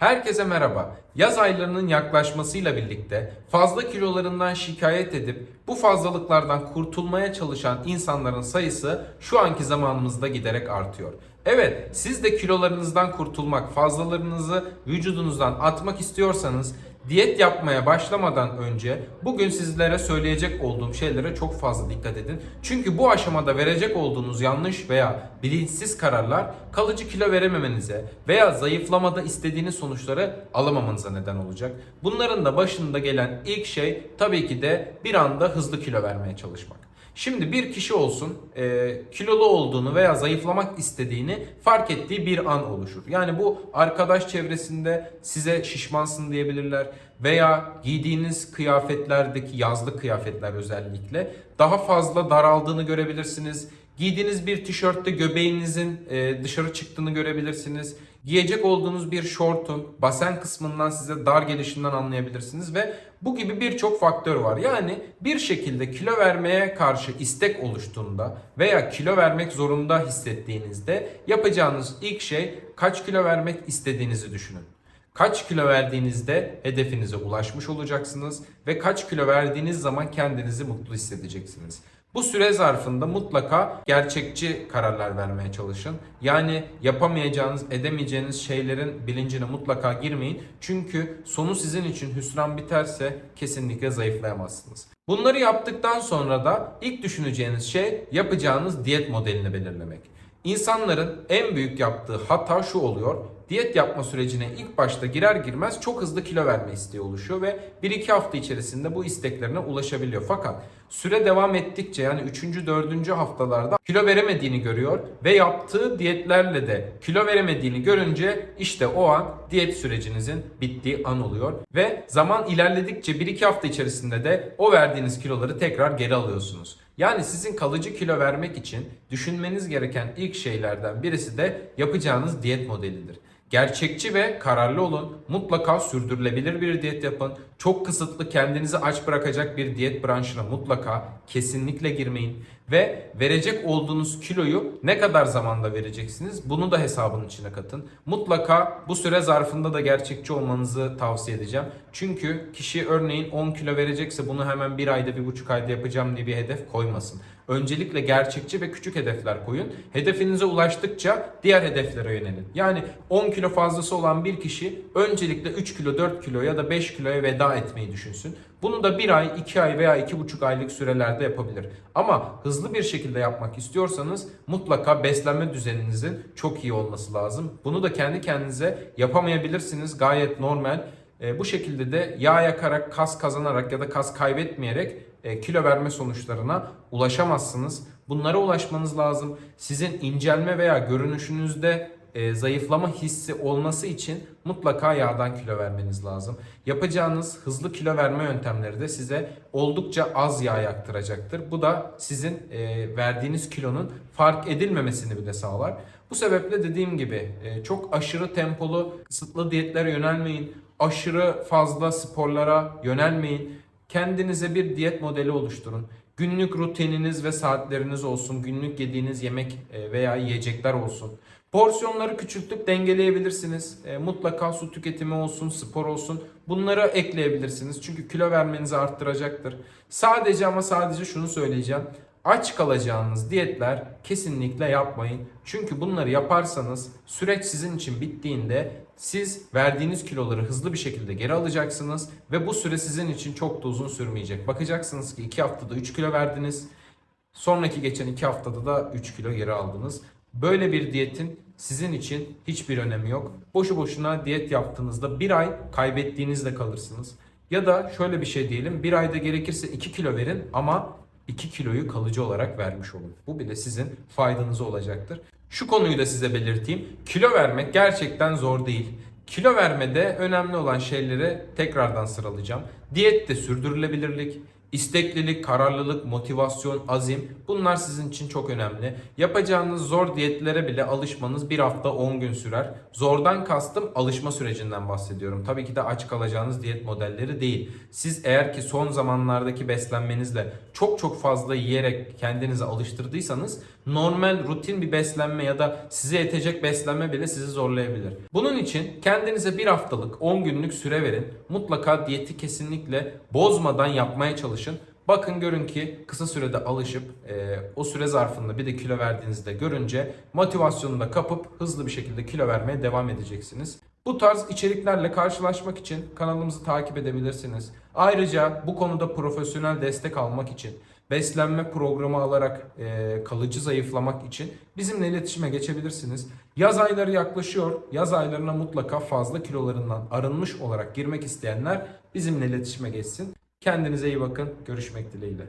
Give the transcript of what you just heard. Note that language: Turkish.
Herkese merhaba. Yaz aylarının yaklaşmasıyla birlikte fazla kilolarından şikayet edip bu fazlalıklardan kurtulmaya çalışan insanların sayısı şu anki zamanımızda giderek artıyor. Evet, siz de kilolarınızdan kurtulmak, fazlalarınızı vücudunuzdan atmak istiyorsanız Diyet yapmaya başlamadan önce bugün sizlere söyleyecek olduğum şeylere çok fazla dikkat edin. Çünkü bu aşamada verecek olduğunuz yanlış veya bilinçsiz kararlar kalıcı kilo verememenize veya zayıflamada istediğiniz sonuçları alamamanıza neden olacak. Bunların da başında gelen ilk şey tabii ki de bir anda hızlı kilo vermeye çalışmak. Şimdi bir kişi olsun e, kilolu olduğunu veya zayıflamak istediğini fark ettiği bir an oluşur. Yani bu arkadaş çevresinde size şişmansın diyebilirler veya giydiğiniz kıyafetlerdeki yazlık kıyafetler özellikle daha fazla daraldığını görebilirsiniz. Giydiğiniz bir tişörtte göbeğinizin e, dışarı çıktığını görebilirsiniz. Giyecek olduğunuz bir şortun basen kısmından size dar gelişinden anlayabilirsiniz ve bu gibi birçok faktör var. Yani bir şekilde kilo vermeye karşı istek oluştuğunda veya kilo vermek zorunda hissettiğinizde yapacağınız ilk şey kaç kilo vermek istediğinizi düşünün. Kaç kilo verdiğinizde hedefinize ulaşmış olacaksınız ve kaç kilo verdiğiniz zaman kendinizi mutlu hissedeceksiniz. Bu süre zarfında mutlaka gerçekçi kararlar vermeye çalışın. Yani yapamayacağınız, edemeyeceğiniz şeylerin bilincine mutlaka girmeyin. Çünkü sonu sizin için hüsran biterse kesinlikle zayıflayamazsınız. Bunları yaptıktan sonra da ilk düşüneceğiniz şey yapacağınız diyet modelini belirlemek. İnsanların en büyük yaptığı hata şu oluyor. Diyet yapma sürecine ilk başta girer girmez çok hızlı kilo verme isteği oluşuyor ve 1-2 hafta içerisinde bu isteklerine ulaşabiliyor. Fakat süre devam ettikçe yani 3. 4. haftalarda kilo veremediğini görüyor ve yaptığı diyetlerle de kilo veremediğini görünce işte o an diyet sürecinizin bittiği an oluyor ve zaman ilerledikçe 1-2 hafta içerisinde de o verdiğiniz kiloları tekrar geri alıyorsunuz. Yani sizin kalıcı kilo vermek için düşünmeniz gereken ilk şeylerden birisi de yapacağınız diyet modelidir. Gerçekçi ve kararlı olun. Mutlaka sürdürülebilir bir diyet yapın. Çok kısıtlı kendinizi aç bırakacak bir diyet branşına mutlaka kesinlikle girmeyin. Ve verecek olduğunuz kiloyu ne kadar zamanda vereceksiniz bunu da hesabın içine katın. Mutlaka bu süre zarfında da gerçekçi olmanızı tavsiye edeceğim. Çünkü kişi örneğin 10 kilo verecekse bunu hemen bir ayda bir buçuk ayda yapacağım diye bir hedef koymasın. Öncelikle gerçekçi ve küçük hedefler koyun. Hedefinize ulaştıkça diğer hedeflere yönelin. Yani 10 kilo fazlası olan bir kişi öncelikle 3 kilo, 4 kilo ya da 5 kiloya veda etmeyi düşünsün. Bunu da 1 ay, 2 ay veya 2,5 aylık sürelerde yapabilir. Ama hızlı bir şekilde yapmak istiyorsanız mutlaka beslenme düzeninizin çok iyi olması lazım. Bunu da kendi kendinize yapamayabilirsiniz. Gayet normal. E, bu şekilde de yağ yakarak, kas kazanarak ya da kas kaybetmeyerek kilo verme sonuçlarına ulaşamazsınız. Bunlara ulaşmanız lazım. Sizin incelme veya görünüşünüzde e, zayıflama hissi olması için mutlaka yağdan kilo vermeniz lazım. Yapacağınız hızlı kilo verme yöntemleri de size oldukça az yağ yaktıracaktır. Bu da sizin e, verdiğiniz kilonun fark edilmemesini bile sağlar. Bu sebeple dediğim gibi e, çok aşırı tempolu kısıtlı diyetlere yönelmeyin. Aşırı fazla sporlara yönelmeyin. Kendinize bir diyet modeli oluşturun. Günlük rutininiz ve saatleriniz olsun. Günlük yediğiniz yemek e, veya yiyecekler olsun. Porsiyonları küçültüp dengeleyebilirsiniz. E, mutlaka su tüketimi olsun, spor olsun. Bunları ekleyebilirsiniz. Çünkü kilo vermenizi arttıracaktır. Sadece ama sadece şunu söyleyeceğim. Aç kalacağınız diyetler kesinlikle yapmayın. Çünkü bunları yaparsanız süreç sizin için bittiğinde siz verdiğiniz kiloları hızlı bir şekilde geri alacaksınız ve bu süre sizin için çok da uzun sürmeyecek. Bakacaksınız ki 2 haftada 3 kilo verdiniz. Sonraki geçen 2 haftada da 3 kilo geri aldınız. Böyle bir diyetin sizin için hiçbir önemi yok. Boşu boşuna diyet yaptığınızda bir ay kaybettiğinizde kalırsınız. Ya da şöyle bir şey diyelim bir ayda gerekirse 2 kilo verin ama 2 kiloyu kalıcı olarak vermiş olun. Bu bile sizin faydanıza olacaktır. Şu konuyu da size belirteyim. Kilo vermek gerçekten zor değil. Kilo vermede önemli olan şeyleri tekrardan sıralayacağım. Diyette sürdürülebilirlik, İsteklilik, kararlılık, motivasyon, azim bunlar sizin için çok önemli. Yapacağınız zor diyetlere bile alışmanız bir hafta 10 gün sürer. Zordan kastım alışma sürecinden bahsediyorum. Tabii ki de aç kalacağınız diyet modelleri değil. Siz eğer ki son zamanlardaki beslenmenizle çok çok fazla yiyerek kendinizi alıştırdıysanız normal rutin bir beslenme ya da size yetecek beslenme bile sizi zorlayabilir. Bunun için kendinize bir haftalık 10 günlük süre verin. Mutlaka diyeti kesinlikle bozmadan yapmaya çalışın. Bakın görün ki kısa sürede alışıp e, o süre zarfında bir de kilo verdiğinizde görünce motivasyonunu da kapıp hızlı bir şekilde kilo vermeye devam edeceksiniz. Bu tarz içeriklerle karşılaşmak için kanalımızı takip edebilirsiniz. Ayrıca bu konuda profesyonel destek almak için, beslenme programı alarak e, kalıcı zayıflamak için bizimle iletişime geçebilirsiniz. Yaz ayları yaklaşıyor. Yaz aylarına mutlaka fazla kilolarından arınmış olarak girmek isteyenler bizimle iletişime geçsin. Kendinize iyi bakın. Görüşmek dileğiyle.